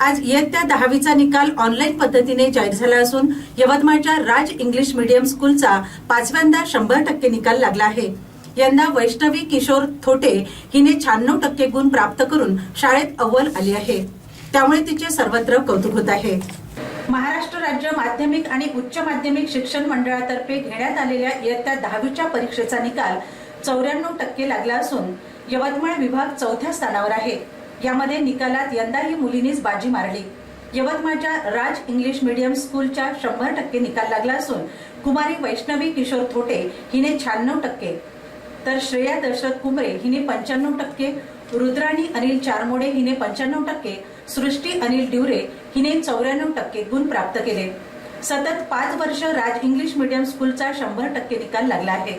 आज इयत्ता दहावीचा निकाल ऑनलाईन पद्धतीने जाहीर झाला असून यवतमाळच्या राज इंग्लिश मीडियम स्कूलचा पाचव्यांदा शंभर टक्के निकाल लागला आहे. यंदा वैष्णवी किशोर थोटे हिने शहाण्णव टक्के गुण प्राप्त करून शाळेत अव्वल आली आहे. त्यामुळे तिचे सर्वत्र कौतुक होत आहे. महाराष्ट्र राज्य माध्यमिक आणि उच्च माध्यमिक शिक्षण मंडळातर्फे घेण्यात आलेल्या इयत्ता दहावीच्या परीक्षेचा निकाल चौऱ्याण्णव टक्के लागला असून यवतमाळ विभाग चौथ्या स्थानावर आहे. यामध्ये निकालात यंदाही मुलींनीच बाजी मारली. यवतमाळच्या राज इंग्लिश मीडियम स्कूलच्या शंभर टक्के निकाल लागला असून कुमारी वैष्णवी किशोर थोटे हिने शहाण्णव टक्के. तर श्रेया दशरथ कुंबरे हिने पंच्याण्णव टक्के रुद्राणी अनिल चारमोडे हिने पंच्याण्णव टक्के सृष्टी अनिल डिवरे हिने चौऱ्याण्णव टक्के गुण प्राप्त केले. सतत पाच वर्ष राज इंग्लिश मीडियम स्कूलचा शंभर टक्के निकाल लागला आहे.